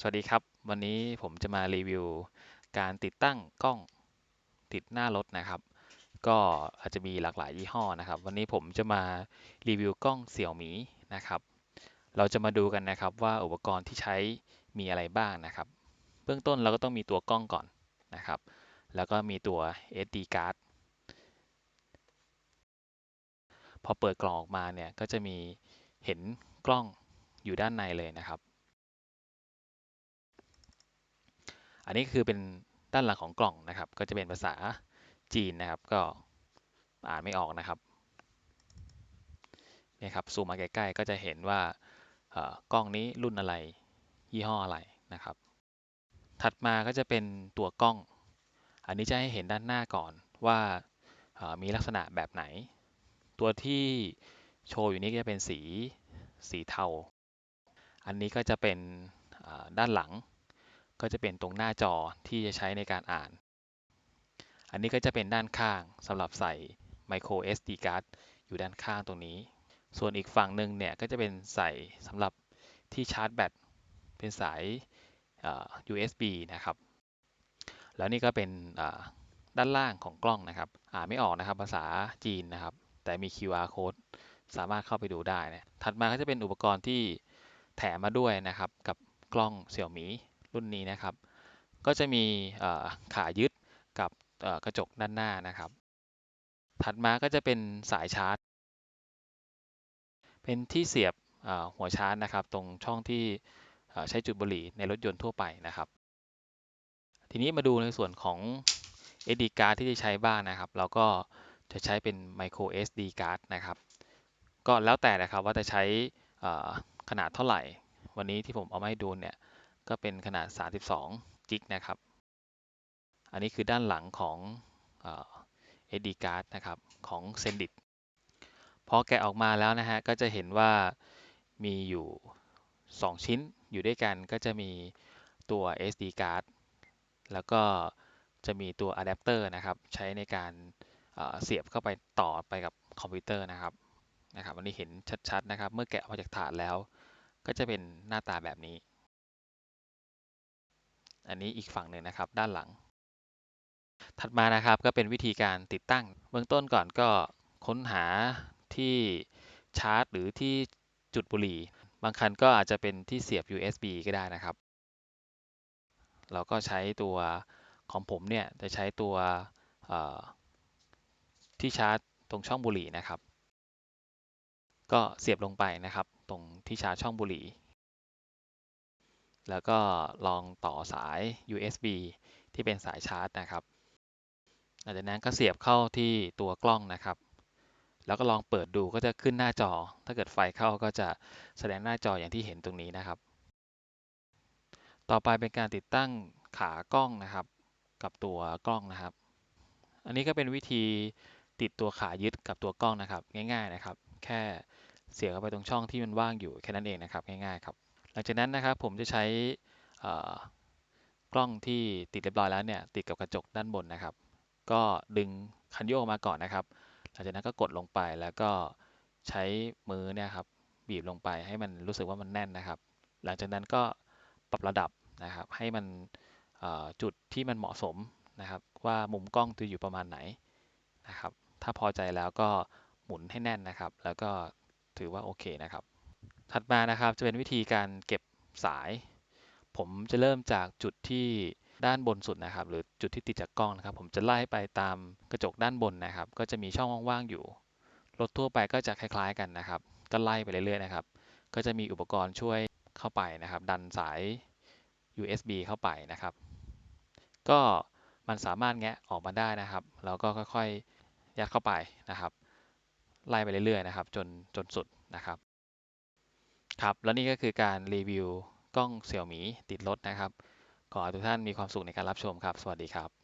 สวัสดีครับ วันนี้ผมจะมารีวิวการติดตั้งกล้องติดหน้ารถนะครับ ก็อาจจะมีหลากหลายยี่ห้อนะครับ วันนี้ผมจะมารีวิวกล้องเสี่ยวหมีนะครับ เราจะมาดูกันนะครับว่าอุปกรณ์ที่ใช้มีอะไรบ้างนะครับ เบื้องต้นเราก็ต้องมีตัวกล้องก่อนนะครับ แล้วก็มีตัว SD card พอเปิดกล่องออกมาเนี่ยก็จะมีเห็นกล้องอยู่ด้านในเลยนะครับ อันนี้คือเป็นด้านหลังของกล่องนะครับ ก็จะเป็นภาษาจีนนะครับ ก็อ่านไม่ออกนะครับเนี่ยครับซูมมาใกล้ๆก็จะเห็นว่ากล้องนี้รุ่นอะไรยี่ห้ออะไรนะครับ ถัดมาก็จะเป็นตัวกล้อง อันนี้จะให้เห็นด้านหน้าก่อนว่ามีลักษณะแบบไหน ตัวที่โชว์อยู่นี้ก็จะเป็นสีสีเทา อันนี้ก็จะเป็นด้านหลัง ก็จะเป็นตรงหน้าจอที่จะใช้ในการอ่าน อันนี้ก็จะเป็นด้านข้างสำหรับใส่ micro SD card อยู่ด้านข้างตรงนี้ ส่วนอีกฝั่งหนึ่งเนี่ย ก็จะเป็นใส่สำหรับที่ชาร์จแบตเป็นสาย USB นะครับ แล้วนี่ก็เป็นด้านล่างของกล้องนะครับ อ่านไม่ออกนะครับภาษาจีนนะครับ แต่มี QR code สามารถเข้าไปดูได้นะถัดมาก็จะเป็นอุปกรณ์ที่แถมมาด้วยนะครับ กับกล้องเสี่ยวหมี รุ่นนี้นะครับ ก็จะมีขายึดกับกระจกด้านหน้านะครับ ถัดมาก็จะเป็นสายชาร์จ เป็นที่เสียบหัวชาร์จนะครับ ตรงช่องที่ใช้จุดบุหรี่ในรถยนต์ทั่วไปนะครับ ทีนี้มาดูในส่วนของ SD card ที่จะใช้บ้างนะครับ เราก็จะใช้เป็น micro SD card นะครับ ก็แล้วแต่นะครับว่าจะใช้ขนาดเท่าไหร่ วันนี้ที่ผมเอามาให้ดูเนี่ย ก็เป็นขนาด 32จิกนะครับ อันนี้คือด้านหลังของ SD card นะครับของ Sendit พอแกะออกมาแล้วนะฮะก็จะเห็นว่ามีอยู่ 2 ชิ้นอยู่ด้วยกันก็จะมีตัว SD card แล้วก็จะมีตัวอะแดปเตอร์นะครับ ใช้ในการเสียบเข้าไปต่อไปกับคอมพิวเตอร์นะครับนะครับอันนี้เห็นชัดๆนะครับ เมื่อแกะออกมาจากถาดแล้ว ก็จะเป็นหน้าตาแบบนี้ อันนี้อีกฝั่งหนึ่งนะครับ ด้านหลัง ถัดมานะครับก็เป็นวิธีการติดตั้ง เบื้องต้นก่อนก็ค้นหาที่ชาร์จ หรือที่จุดบุหรี่ บางคันก็อาจจะเป็นที่เสียบ USB ก็ได้นะครับ เราก็ใช้ตัวของผมเนี่ยจะใช้ตัวที่ชาร์จตรงช่องบุหรี่นะครับ ก็เสียบลงไปนะครับ ตรงที่ชาร์จช่องบุหรี่ แล้วก็ลองต่อสาย USB ที่เป็นสายชาร์จนะครับหลังจากนั้นก็เสียบเข้าที่ตัวกล้องนะครับ แล้วก็ลองเปิดดูก็จะขึ้นหน้าจอ ถ้าเกิดไฟเข้าก็จะแสดงหน้าจออย่างที่เห็นตรงนี้นะครับ ต่อไปเป็นการติดตั้งขากล้องนะครับ กับตัวกล้องนะครับ อันนี้ก็เป็นวิธีติดตัวขายึดกับตัวกล้องนะครับ ง่าย ๆนะครับ แค่เสียบเข้าไปตรงช่องที่มันว่างอยู่แค่นั้นเองนะครับ ง่ายๆครับ หลังจากนั้นนะครับผมจะใช้กล้องที่ติดเรียบร้อยแล้วเนี่ยติดกับกระจกด้านบนนะครับ ก็ดึงคันโยกมาก่อนนะครับ หลังจากนั้นก็กดลงไปแล้วก็ใช้มือเนี่ยครับบีบลงไปให้มันรู้สึกว่ามันแน่นนะครับ หลังจากนั้นก็ปรับระดับนะครับให้มันจุดที่มันเหมาะสมนะครับ ว่ามุมกล้องจะอยู่ประมาณไหนนะครับ ถ้าพอใจแล้วก็หมุนให้แน่นนะครับ แล้วก็ถือว่าโอเคนะครับ ถัดมานะครับจะเป็นวิธีการเก็บสาย ผมจะเริ่มจากจุดที่ด้านบนสุดนะครับ หรือจุดที่ติดจากกล้องนะครับ ผมจะไล่ไปตามกระจกด้านบนนะครับ ก็จะมีช่องว่างๆอยู่รถทั่วไปก็จะคล้ายๆกันนะครับ ก็ไล่ไปเรื่อยๆนะครับ ก็จะมีอุปกรณ์ช่วยเข้าไปนะครับ ดันสาย USB เข้าไปนะครับ ก็มันสามารถแงะออกมาได้นะครับ แล้วก็ค่อยๆยัดเข้าไปนะครับ ไล่ไปเรื่อยๆนะครับ จนจนสุดนะครับ ครับแล้วนี่ก็คือการรีวิวกล้องเสี่ยวหมีติดรถนะครับ ขอให้ทุกท่านมีความสุขในการรับชมครับ สวัสดีครับ